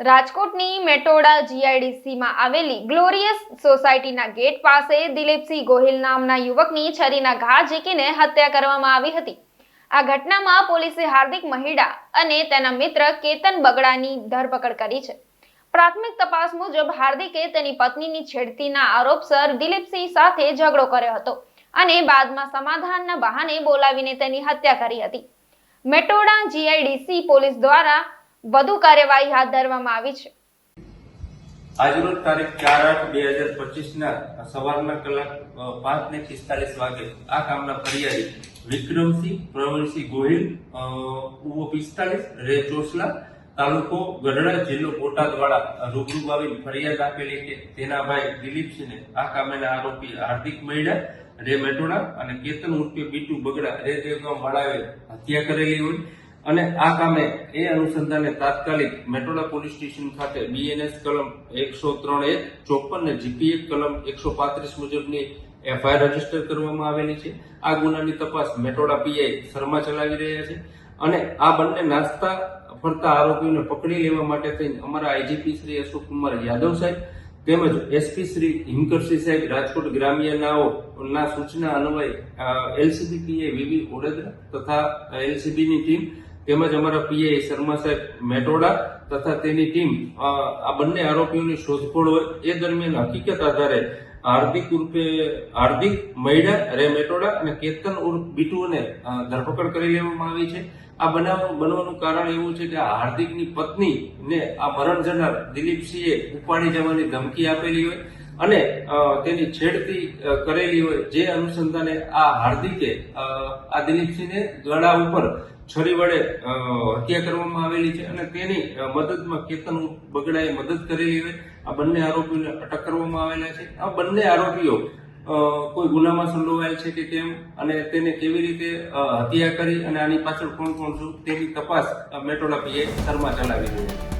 રાજકોટની મેટોડા જીઆઈડીસીમાં આવેલી ગ્લોરિયસ સોસાયટીના ગેટ પાસે દિલીપસિંહ ગોહિલ નામના યુવકની છરીના ઘા ઝીકીને હત્યા કરવામાં આવી હતી. આ ઘટનામાં પોલીસે હાર્દિક મહિડા અને તેના મિત્ર કેતન બગડાની ધરપકડ કરી છે. પ્રાથમિક તપાસ મુજબ હાર્દિકે તેની પત્નીની છેડતીના આરોપસર દિલીપસિંહ સાથે ઝઘડો કર્યો હતો અને બાદમાં સમાધાનના બહાને બોલાવીને તેની હત્યા કરી હતી. મેટોડા જીઆઈડીસી પોલીસ દ્વારા વધુ કાર્યવાહી હાથ ધરવામાં આવી છે. આજરોજ તારીખ ચાર આઠ બે હજાર પચીસ ના સવારના કલાક પાંચ ને પિસ્તાલીસ વાગે આ કામના ફરિયાદી વિક્રમસિંહ, પ્રવીણસિંહ ગોહિલ ઉવો પિસ્તાલીસ, રે ચોસલા તાલુકો ગઢડા જિલ્લો બોટાદ વાળા રૂબરૂ આવી ફરિયાદ આપેલી કે તેના ભાઈ દિલીપસિંહને આ કામેના આરોપી હાર્દિક મૈડા, રે મેટોડા અને કેતન ઉર્ફે બીટુ બગડા, રે દેવગામ વાળાએ હત્યા કરેલી હોય. અને આ કામે એ અનુસંધાને તાત્કાલિક મેટોડા પોલીસ સ્ટેશન ખાતે બીએનએસ કલમ એકસો ત્રણ એક ચોપન ને જીપીએફ કલમ એકસો પાંત્રીસ મુજબની એફઆઈઆર રજિસ્ટર કરવામાં આવેલી છે. આ ગુનાની તપાસ મેટોડા પીઆઈ શર્મા ચલાવી રહ્યા છે અને આ બંને નાસ્તા ફરતા આરોપીઓને પકડી લેવા માટે થઈને અમારા આઈજીપી શ્રી અશોક કુમાર યાદવ સાહેબ તેમજ એસપી શ્રી હિમકરસિંહ સાહેબ રાજકોટ ગ્રામ્યનાઓ સૂચના અન્વયે એલસીબી પીએ વીવી ઓડેદરા તથા એલસીબીની ટીમ તેમજ અમારા પીએ શર્મા સાહેબ મેટોડા તથા તેની ટીમ આ બંને આરોપીઓની શોધખોળ હોય એ દરમિયાન હકીકત આધારે હાર્દિક ઉર્ફે હાર્દિક મૈડા, રે મેટોડા અને કેતન ઉર્ફ બીટુને ધરપકડ કરી લેવામાં આવી છે. આ બનાવ, બનવાનું કારણ એવું છે કે હાર્દિકની પત્નીને આ મરણ જનાર દિલીપસિંહે ઉપાડી જવાની ધમકી આપેલી હોય. અને તેની છેડતી કરેલી હોય જે અનુસંધાને આ હાર્દિકે આ દિલીપસિંહને ગળા ઉપર છરી વડે હત્યા કરવામાં આવેલી છે અને તેની મદદમાં કેતન બગડાએ મદદ કરેલી હોય. આ બંને આરોપીઓને અટક કરવામાં આવેલા છે. આ બંને આરોપીઓ કોઈ ગુનામાં સંડોવાયેલ છે કે કેમ? અને તેને કેવી રીતે હત્યા કરી અને આની પાછળ કોણ કોણ છું તેની તપાસ મેટોડા પીએ શર્મા ચલાવી રહ્યા છે.